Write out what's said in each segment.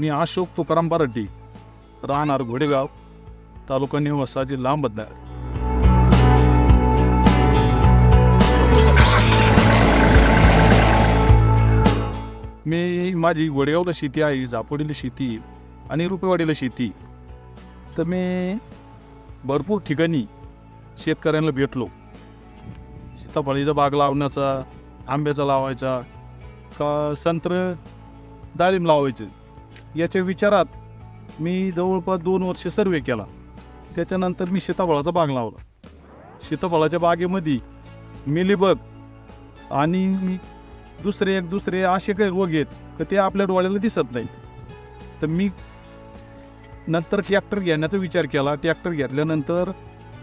मी अशोक तुकाराम बारड्डी राहणार घोडेगाव तालुका निवासा जिल्हा अहमदनगर. मी माझी गोडेगावला शेती आहे जापोडीला शेती आणि रुपेवाडीला शेती. तर मी भरपूर ठिकाणी शेतकऱ्यांना भेटलो. सीताफळीचा बाग लावण्याचा आंब्याचा लावायचा का संत्र डाळिंब लावायचं. याच्या विचारात मी जवळपास दोन वर्ष सर्वे केला. त्याच्यानंतर मी सीताफळाचा बाग लावला. सीताफळाच्या बागेमध्ये मिलीबग आणि दुसरे एक दुसरे असे काही रोग आहेत का ते आपल्या डोळ्याला दिसत नाहीत. तर मी नंतर ट्रॅक्टर घेण्याचा विचार केला. ट्रॅक्टर घेतल्यानंतर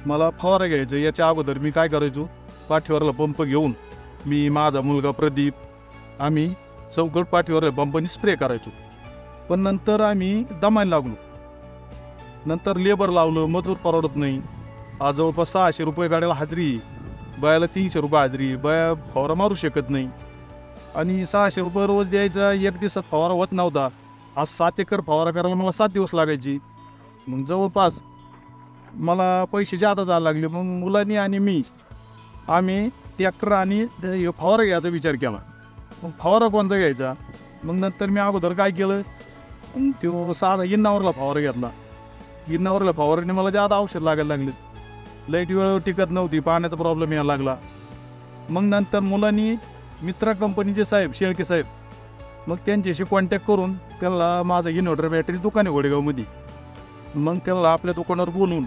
मला फवारा घ्यायचं. याच्या अगोदर मी काय करायचो? पाठीवरला पंप घेऊन मी माझा मुलगा प्रदीप आम्ही चौकट पाठीवर पंपाने स्प्रे करायचो. पण नंतर आम्ही दमायला लागलो. नंतर लेबर लावलं मजूर परवडत नाही. आज जवळपास सहाशे रुपये गाड्याला हाजरी बायाला तीनशे रुपये हाजरी बाया फवारा मारू शकत नाही. आणि सहाशे रुपये रोज द्यायचा एक दिवसात फवारा होत नव्हता. आज सात एकर फवारा करायला मला सात दिवस लागायची. मग जवळपास मला पैसे जादा जायला लागले. मग मुलांनी आणि मी आम्ही ट्रॅक्टर आणि फवारा घ्यायचा विचार केला. मग फवारा कोणता घ्यायचा? मग नंतर मी अगोदर काय केलं? तो साधा इन्नावरला फवारा घेतला इन्नावरला फवाराने मला जादा औषध लागायला लागले लाइट वेळेवर टिकत नव्हती पाण्याचा प्रॉब्लेम यायला लागला मग नंतर मुलांनी मित्रा कंपनीचे साहेब शेळके साहेब मग त्यांच्याशी कॉन्टॅक्ट करून त्यांना माझं इन्व्हर्टर बॅटरी दुकान आहे घोडेगावमध्ये मग त्यांना आपल्या दुकानावर बोलून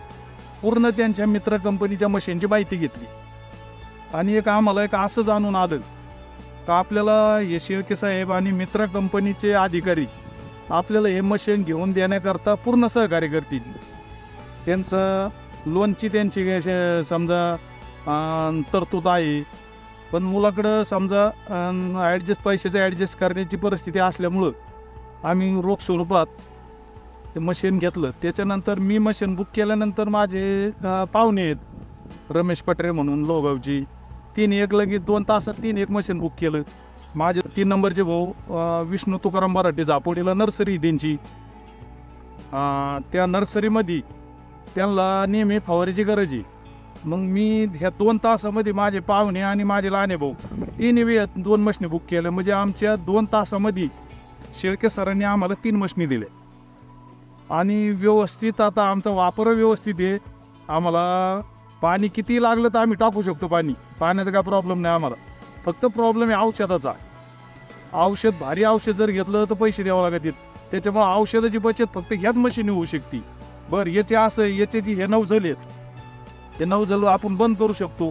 पूर्ण त्यांच्या मित्र कंपनीच्या मशीनची माहिती घेतली आणि एक आम्हाला एक असं जाणून आलं का आपल्याला हे शेळके साहेब आणि मित्र कंपनीचे अधिकारी आपल्याला हे मशीन घेऊन देण्याकरता पूर्ण सहकार्य करतील. त्यांचं लोनची त्यांची समजा तरतूद आहे. पण मुलाकडं समजा ॲडजस्ट पैशाचं ॲडजस्ट करण्याची परिस्थिती असल्यामुळं आम्ही रोख स्वरूपात ते मशीन घेतलं. त्याच्यानंतर मी मशीन बुक केल्यानंतर माझे पाहुणे आहेत. रमेश पटरे म्हणून लोगावची तीन एक लगेच दोन तासात तीन एक मशीन बुक केलं. माझे तीन नंबरचे भाऊ विष्णू तुकाराम मराठे जापोडीला नर्सरी त्यांची. त्या नर्सरीमध्ये त्यांना नेहमी फवारीची गरज आहे. मग मी ह्या दोन तासामध्ये माझे पाहुणे आणि माझे लहाने भाऊ तिन्ही वेळ दोन मशनी बुक केल्या. म्हणजे आमच्या दोन तासामध्ये शेळके सरांनी आम्हाला तीन मशनी दिल्या. आणि व्यवस्थित आता आमचा वापर व्यवस्थित आहे. आम्हाला पाणी किती लागलं तर आम्ही टाकू शकतो पाणी. पाण्याचा काय प्रॉब्लेम नाही आम्हाला. फक्त प्रॉब्लेम आहे औषधाचा. औषध भारी औषध जर घेतलं तर पैसे द्यावं लागतील त्याच्यामुळे औषधाची बचत फक्त ह्याच मशीन होऊ शकते. बरं याचे असं याचे जी हे नऊ आहेत ते नवजल आपण बंद करू शकतो.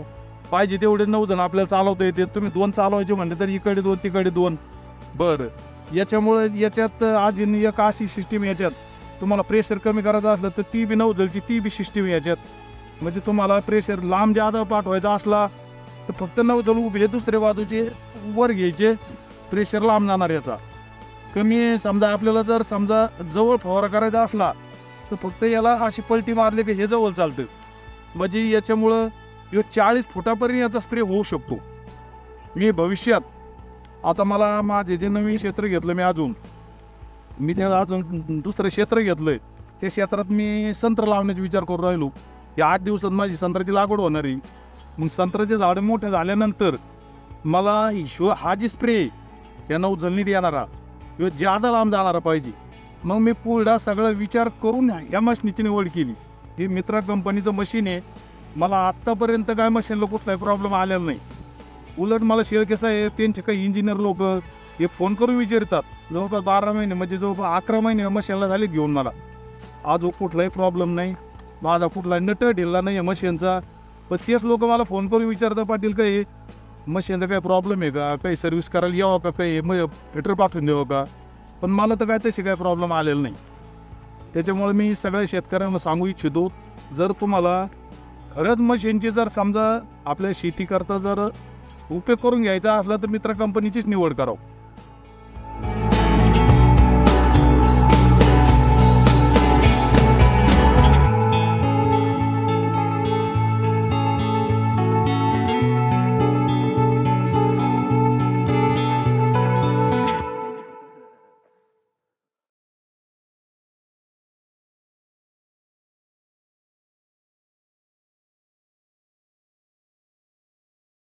पाहिजे तेवढे नऊ जण आपल्याला चालवता येते. तुम्ही दोन चालवायचे म्हणले तर इकडे दोन तिकडे दोन. बरं याच्यामुळे याच्यात आज एक अशी सिस्टीम याच्यात. तुम्हाला प्रेशर कमी करायचं असलं तर ती बी नऊ ती बी सिस्टीम याच्यात. म्हणजे तुम्हाला प्रेशर लांब जादा पाठवायचा असला तर फक्त नऊ जण उभे दुसऱ्या बाजूचे वर घ्यायचे. प्रेशर लांब जाणार याचा. कमी समजा आपल्याला जर समजा जवळ फवारा करायचा असला तर फक्त याला अशी पलटी मारली की हे जवळ चालतं. म्हणजे याच्यामुळं ह्यो चाळीस फुटापर्यंत याचा स्प्रे होऊ शकतो. मी भविष्यात आता मला माझे जे नवीन क्षेत्र घेतलं मी अजून मी त्याला अजून दुसरं क्षेत्र घेतलं आहे त्या क्षेत्रात मी संत्र लावण्याचा विचार करून राहिलो. या आठ दिवसात माझी संत्र्याची लागवड होणार आहे. मग संत्र्याचे झाडं मोठे झाल्यानंतर मला ह्यो हा जी स्प्रे यांना उचलणीत येणारा किंवा जादा लांब जाणारा पाहिजे. मग मी पुढा सगळा विचार करून या मशिनीची निवड केली. हे मित्रा कंपनीचं मशीन आहे. मला आत्तापर्यंत काय मशीनला कुठलाही प्रॉब्लेम आलेला नाही. उलट मला शेळके आहे त्यांचे काही इंजिनियर लोक हे फोन करून विचारतात. जवळपास बारा महिने म्हणजे जवळपास अकरा महिने मशीनला झाले घेऊन मला. आज कुठलाही प्रॉब्लेम नाही. माझा कुठलाही नट ढिल्ला नाही आहे मशीनचा. पण तेच लोक मला फोन करून विचारतात पाटील काही मशीनचा काही प्रॉब्लेम आहे का? काही सर्व्हिस करायला यावं का? काही मग पेट्रोल पाठवून देऊ का? पण मला तर काय तशी काही प्रॉब्लेम आलेला नाही. त्याच्यामुळे मी सगळ्या शेतकऱ्यांना सांगू इच्छितो जर तुम्हाला खरंच मशीनची जर समजा आपल्या शेतीकरता जर उपयोग करून घ्यायचा असला तर मित्र कंपनीचीच निवड करावं.